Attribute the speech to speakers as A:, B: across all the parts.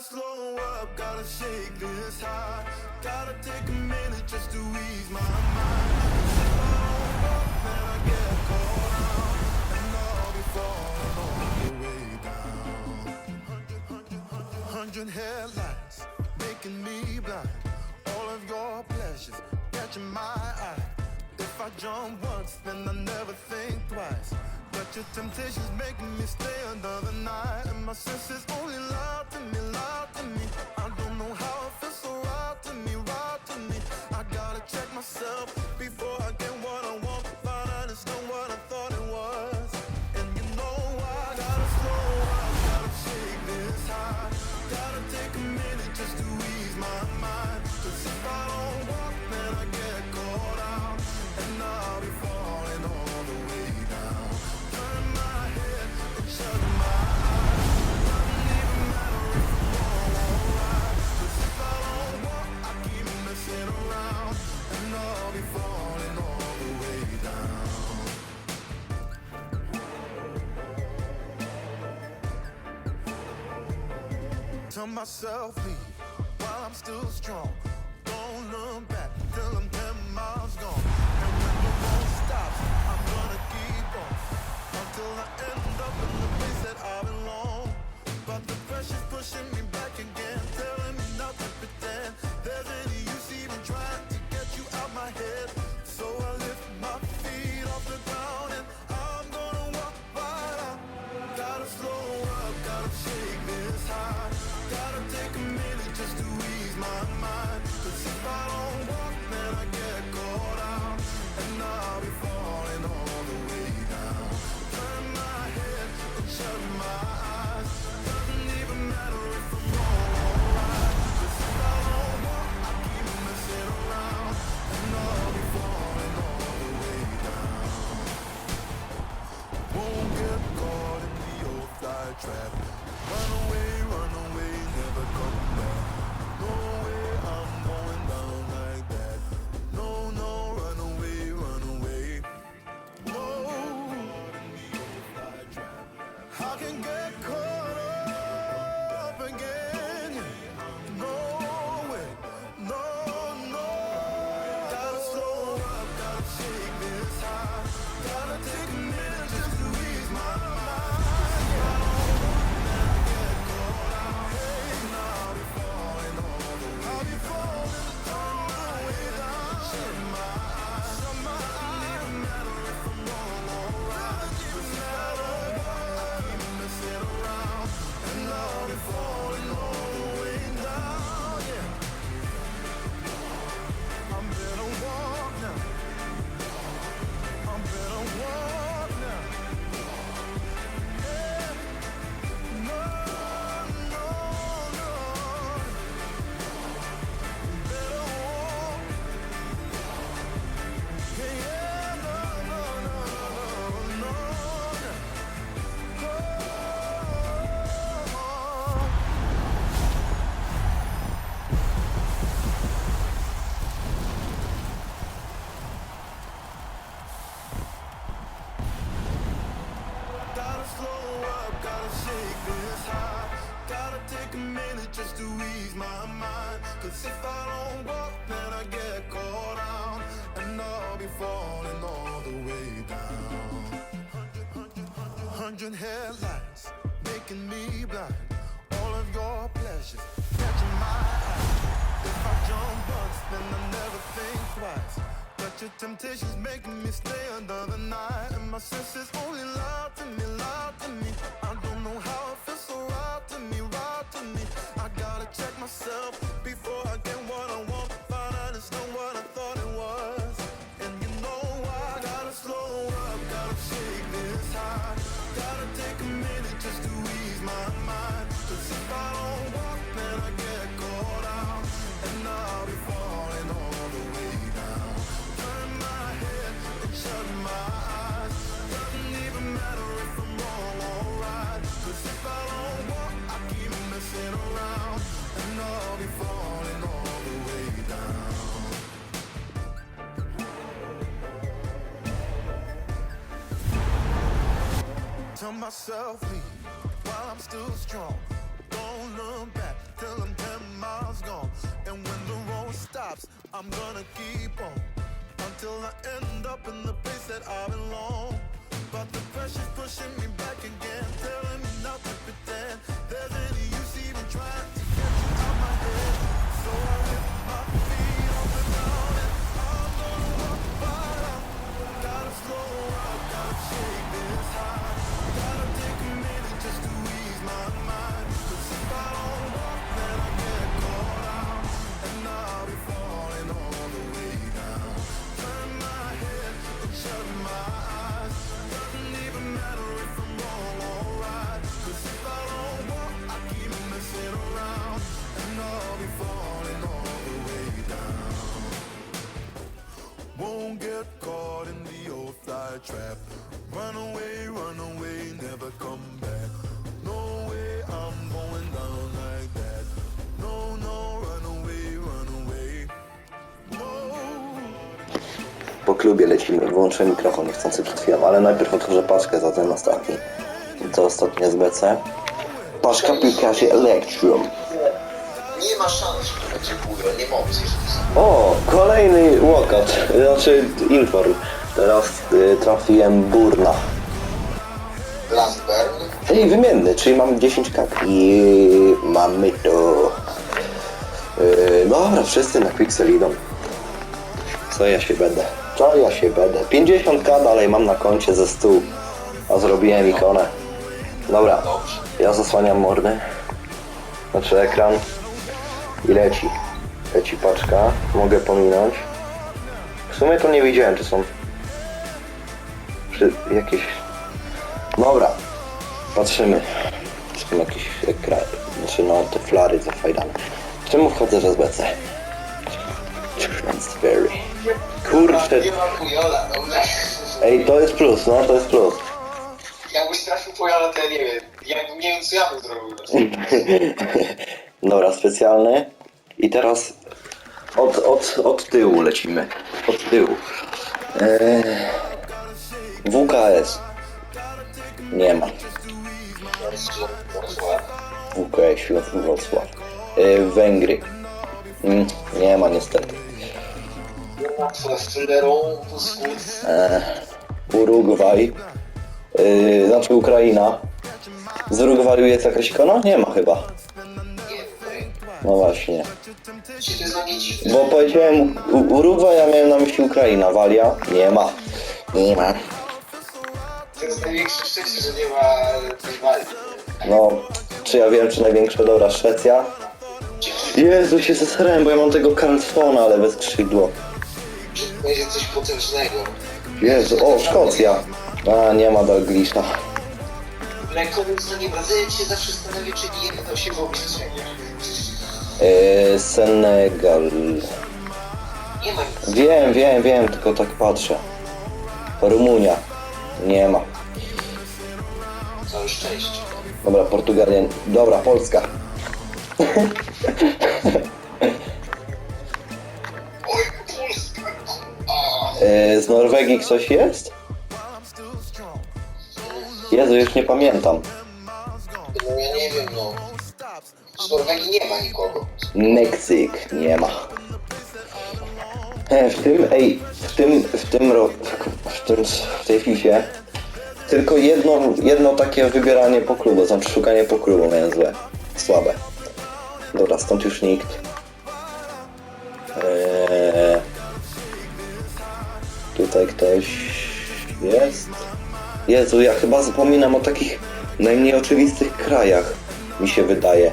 A: Slow up, gotta shake this high. Gotta take a minute just to ease my mind. Hundred headlights making me blind. All of your pleasures catching my eye. If I jump once, then I never think twice. But your temptation's make me stay another night. And my senses only lie to me, lie to me. I don't know how it feels so right to me, right to me. I gotta check myself. Tell myself leave while I'm still strong. Don't look back till I'm ten miles gone. And when the road stops, I'm gonna keep on until I end up. Cause if I don't walk, then I get caught out, and I'll be falling all the way down. Hundred headlights making me blind. All of your pleasures catching my eye. If I jump once, then I never think twice. But your temptation's making me stay another night, and my senses only lie to me, lie to me. I don't know how it feels so right to me, right to me. I gotta check myself. Tell myself leave while I'm still strong. Don't look back till I'm 10 miles gone. And when the road stops, I'm gonna keep on until I end up in the place that I belong. But the pressure's pushing me back again, telling me not to pretend.
B: Klubie lecimy. Wyłączę mikrofon niechcący przed chwilą, ale najpierw otworzę paczkę za ten ostatni. To ostatnie SBC. Paczka piłkarzy Electrum.
C: Nie ma szans, że góra, nie ma opcji, żeby
B: O, kolejny walkout, znaczy inform. Teraz y, trafiłem Burna. Ej, wymienny, czyli mam 10 kak. I mamy to. Yy, dobra, wszyscy na Pixel idą. Co ja się będę? Co ja się będę? 50k dalej mam na koncie ze 100. A zrobiłem ikonę. Dobra, ja zasłaniam mordę. Znaczy ekran. I leci. Leci paczka. Mogę pominąć. W sumie to nie widziałem, czy są czy jakieś... Dobra. Patrzymy. Są jakieś ekran... Znaczy no te flary zafajrane. Czemu wchodzę w SBC? Transfery. Kurczę.
C: Nie ma Pujola, dobra.
B: Ej, to jest plus, no to jest plus.
C: Jakbyś trafił Pujola, to ja nie wiem. Ja nie wiem, co ja bym zrobił.
B: Dobra, specjalny. I teraz od, od, od tyłu lecimy. Od tyłu. Eee, WKS. Nie ma. WKS Wrocław. Eee, Węgry. Mm, nie ma niestety. Eee, Urugwaj. Eee, znaczy Ukraina. Z Urugwaju jest jakaś ikona? Nie ma chyba. No właśnie. Bo powiedziałem Urugwaj, ja miałem na myśli Ukraina. Walia? Nie ma. Nie ma.
C: To jest największe szczęście, że nie ma tej walki.
B: No, czy ja wiem, czy największa dobra Szwecja? Jezu, się zesrałem, bo ja mam tego Carlsona, ale bez skrzydło.
C: Będzie coś potężnego.
B: Jezu, o, Szkocja. A, nie ma Dalglisza.
C: Lekkowiec na nie Brazylia się zawsze się.
B: Yy, Senegal.
C: Nie ma nic.
B: Wiem, wiem, wiem, tylko tak patrzę. Rumunia. Nie ma.
C: Całe szczęście.
B: Dobra, Portugalia. Dobra, Polska. z Norwegii ktoś jest? Jezu, już nie pamiętam.
C: no ja nie wiem, no. Z Norwegii nie ma nikogo.
B: Meksyk nie ma. E, W tym, ej, w tym, w tym roku, w, tym, w tej FIFA tylko jedno, jedno takie wybieranie po klubu, znaczy szukanie po klubu miałem złe, słabe. Dobra, stąd już nikt. Tutaj ktoś jest. Jezu, ja chyba zapominam o takich najmniej oczywistych krajach, mi się wydaje.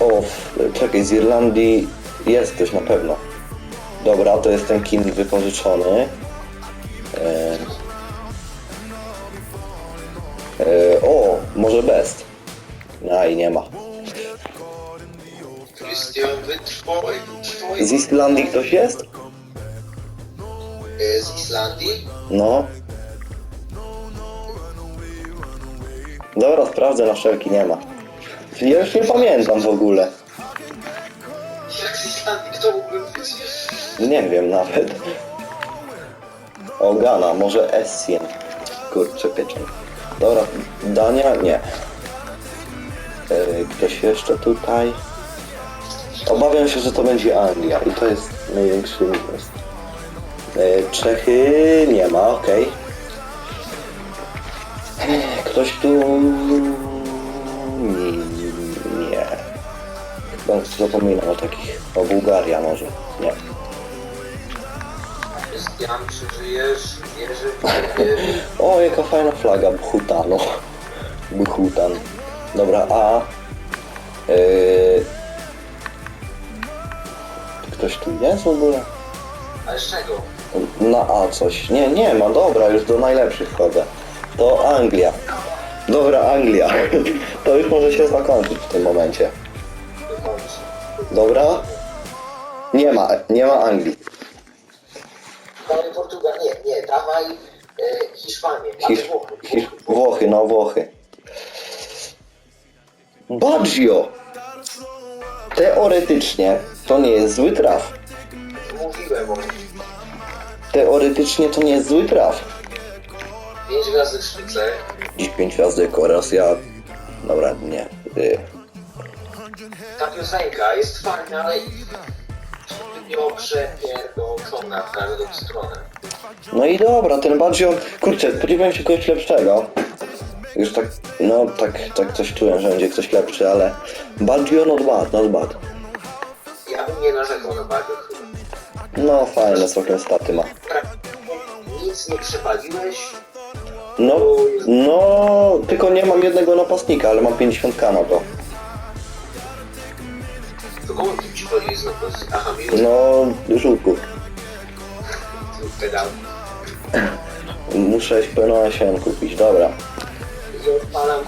B: O, czekaj, z Irlandii jest ktoś na pewno. Dobra, to jest ten kin wypożyczony. E, e, o, może best. I nie ma.
C: Wytrwaj, wytrwaj.
B: Z Islandii ktoś jest?
C: E, Z Islandii?
B: No. Dobra, sprawdzę na wszelki, nie ma. Ja już nie pamiętam w ogóle.
C: Jak z Islandii? Kto mógłby być?
B: Nie wiem nawet. O, Gana, może Essien. Kurczę, pieczeń. Dobra, Dania? Nie. E, ktoś jeszcze tutaj? Obawiam się, że to będzie Anglia i to jest największy minus. E, Czechy nie ma, okej. E, Ktoś tu... Nie. nie. Chyba zapominam o takich... O Bułgaria może. Nie.
C: Krystian, czy żyjesz? Wierzy w ciebie?
B: O, jaka fajna flaga Bhutanu. Bhutan. Dobra, a... Yy... Ktoś tu jest w ogóle?
C: Ale z czego?
B: Na A coś. Nie, nie ma, dobra, już do najlepszych wchodzę. To Anglia. Dobra, Anglia. To już może się zakończyć w tym momencie. Dobra? Nie ma, nie ma Anglii.
C: Dawaj Portugal, nie, nie, dawaj e, Hiszpanię,
B: Hisz,
C: Włochy.
B: Hisz, Włochy, no Włochy. Baggio! Teoretycznie to nie jest zły traf.
C: Mówiłem o nim.
B: Teoretycznie to nie jest zły traf.
C: Pięć razy w sztuce.
B: Dziś pięć gwiazdek oraz ja... Dobra, nie. Y,
C: Ta piosenka jest fajna, ale zbytnio przepierdolona w każdą stronę.
B: No i dobra, ten Baggio... Kurczę, spodziewałem się kogoś lepszego. Już tak, no tak, tak coś czułem, że będzie ktoś lepszy, ale... Baggio not bad, not bad.
C: Ja bym nie narzekał na bardzo chyba.
B: No fajne całkiem staty ma.
C: Nic nie przepaliłeś,
B: No, no, tylko nie mam jednego napastnika, ale mam 50k na to.
C: to gołąbki ci chodzi z napozy. Aha, mi
B: No,
C: pedał.
B: Muszę pełno 8 kupić, dobra. 有人杀了